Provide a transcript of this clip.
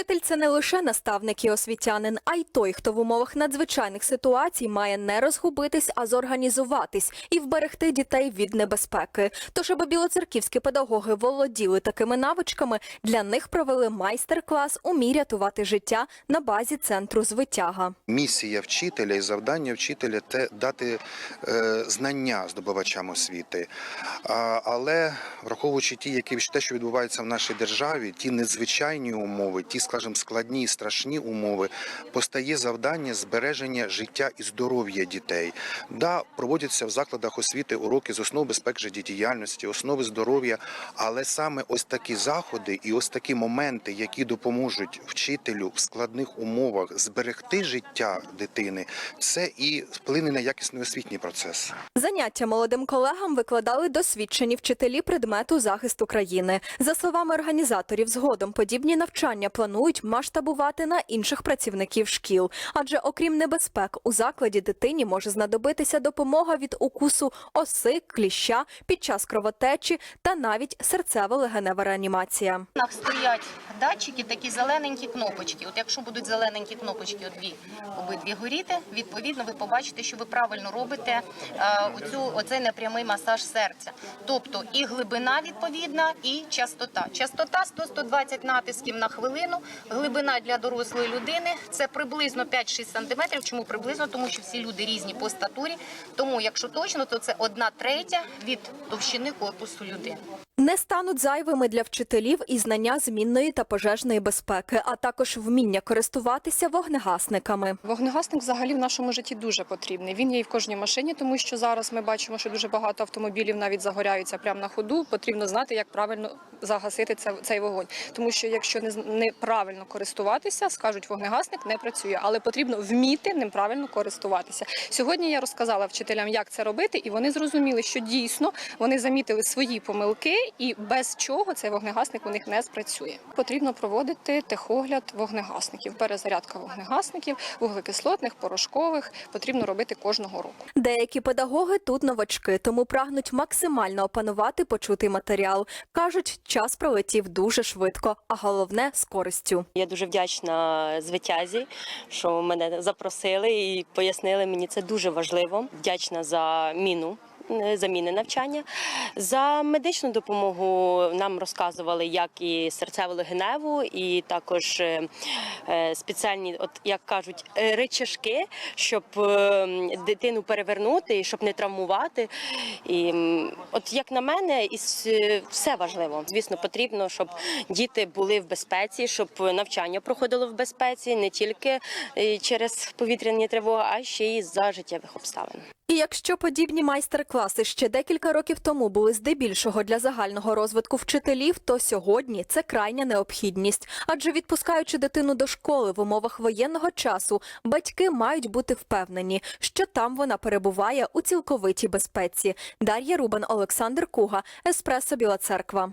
Вчитель це не лише наставник і освітянин, а й той, хто в умовах надзвичайних ситуацій має не розгубитись, а зорганізуватись і вберегти дітей від небезпеки. Тож, аби білоцерківські педагоги володіли такими навичками, для них провели майстер-клас «Умій рятувати життя на базі центру звитяга. Місія вчителя і завдання вчителя те дати е, знання здобувачам освіти. Але враховуючи ті, які те, що відбувається в нашій державі, ті незвичайні умови, ті, скажімо, складні і страшні умови, постає завдання збереження життя і здоров'я дітей. Да, проводяться в закладах освіти уроки з основ безпеки життєдіяльності, основи здоров'я, але саме ось такі заходи і ось такі моменти, які допоможуть вчителю в складних умовах зберегти життя дитини, це і вплине на якісний освітній процес. Заняття молодим колегам викладали досвідчені вчителі предмету захисту країни. За словами організаторів, згодом подібні навчання планують масштабувати на інших працівників шкіл. Адже окрім небезпек, у закладі дитині може знадобитися допомога від укусу оси, кліща під час кровотечі та навіть серцево-легенева реанімація. стінах стоять датчики, такі зелененькі кнопочки. От якщо будуть зелененькі кнопочки обидві, обидві горіти, відповідно ви побачите, що ви правильно робите е, оцю, оцей непрямий масаж серця. Тобто і глибина відповідна, і частота. Частота 100-120 натисків на хвилину. Глибина для дорослої людини це приблизно 5-6 сантиметрів. Чому приблизно? Тому що всі люди різні по статурі. Тому, якщо точно, то це одна третя від товщини корпусу людини. Не стануть зайвими для вчителів і знання змінної та пожежної безпеки, а також вміння користуватися вогнегасниками. Вогнегасник взагалі в нашому житті дуже потрібний. Він є і в кожній машині, тому що зараз ми бачимо, що дуже багато автомобілів навіть загоряються прямо на ходу. Потрібно знати, як правильно загасити це, цей вогонь. Тому що якщо неправильно користуватися, скажуть, вогнегасник не працює, але потрібно вміти ним правильно користуватися. Сьогодні я розказала вчителям, як це робити, і вони зрозуміли, що дійсно вони замітили свої помилки, і без чого цей вогнегасник у них не спрацює. Потрібно проводити техогляд вогнегасників, перезарядка вогнегасників, вуглекислотних, порошкових потрібно робити кожного року. Деякі педагоги тут новачки, тому прагнуть максимально опанувати почутий матеріал. Кажуть, час пролетів дуже швидко, а головне з користю. Я дуже вдячна звитязі, що мене запросили і пояснили мені це дуже важливо. Вдячна за міну. Заміни навчання за медичну допомогу нам розказували як і серцево-легеневу, і також е, е, спеціальні, от як кажуть, е, речашки, щоб дитину перевернути і щоб не травмувати. І от як на мене, е, все важливо. Звісно, потрібно, щоб діти були в безпеці, щоб навчання проходило в безпеці не тільки через повітряні тривоги, а ще й за життєвих обставин. І якщо подібні майстер-класи ще декілька років тому були здебільшого для загального розвитку вчителів, то сьогодні це крайня необхідність. Адже відпускаючи дитину до школи в умовах воєнного часу, батьки мають бути впевнені, що там вона перебуває у цілковитій безпеці. Дар'я Рубан, Олександр Куга, Еспресо Біла Церква.